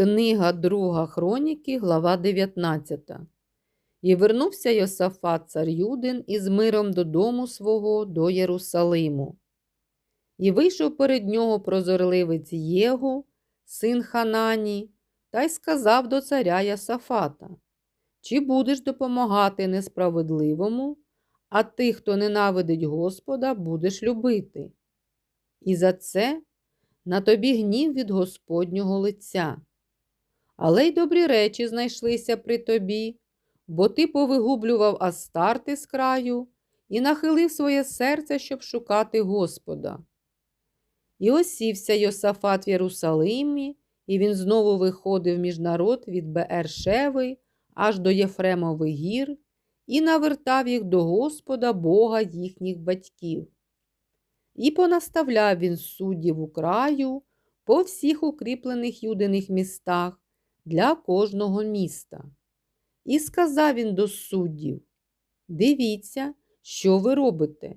Книга Друга Хроніки, глава 19. І вернувся Йосафат цар Юдин із миром додому свого до Єрусалиму. І вийшов перед нього прозорливець Єгу, син Ханані, та й сказав до царя Йосафата, чи будеш допомагати несправедливому, а тих, хто ненавидить Господа, будеш любити. І за це на тобі гнів від Господнього лиця. Але й добрі речі знайшлися при тобі, бо ти повигублював Астарти з краю і нахилив своє серце, щоб шукати Господа. І осівся Йосафат в Єрусалимі, і він знову виходив між народ від Беершеви аж до Єфремових гір і навертав їх до Господа Бога їхніх батьків. І понаставляв він суддів у краю по всіх укріплених юдиних містах для кожного міста. І сказав він до суддів: Дивіться, що ви робите,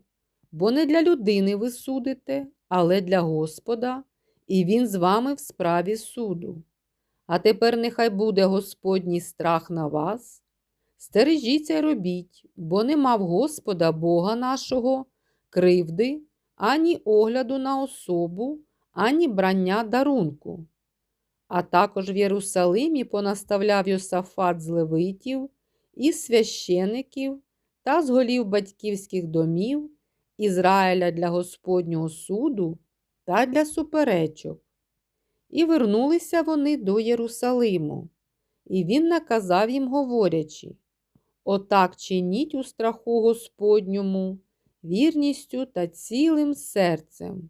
бо не для людини ви судите, але для Господа, і Він з вами в справі суду. А тепер нехай буде Господній страх на вас. Стережіться й робіть, бо нема в Господа Бога нашого, кривди, ані огляду на особу, ані брання дарунку. А також в Єрусалимі понаставляв Йосафат з левитів, і священиків та з голів батьківських домів Ізраїля для Господнього суду та для суперечок. І вернулися вони до Єрусалиму, і він наказав їм, говорячи Отак чиніть у страху Господньому, вірністю та цілим серцем.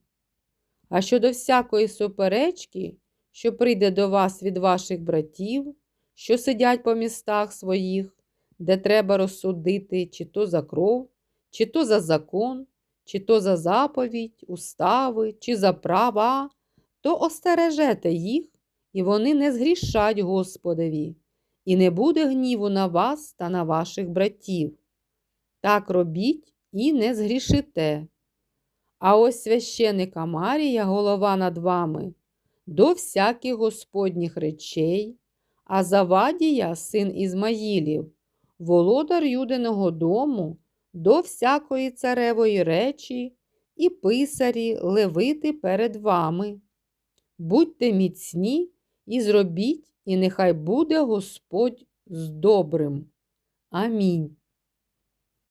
А щодо всякої суперечки, що прийде до вас від ваших братів, що сидять по містах своїх, де треба розсудити, чи то за кров, чи то за закон, чи то за заповідь, устави, чи за права, то остережете їх, і вони не згрішать Господові, і не буде гніву на вас та на ваших братів. Так робіть і не згрішите. А ось священика Марія, голова над вами, до всяких господніх речей, а Завадія, син Ізмаїлів, володар Юдиного дому, до всякої царевої речі і писарі левити перед вами. Будьте міцні і зробіть, і нехай буде Господь з добрим. Амінь.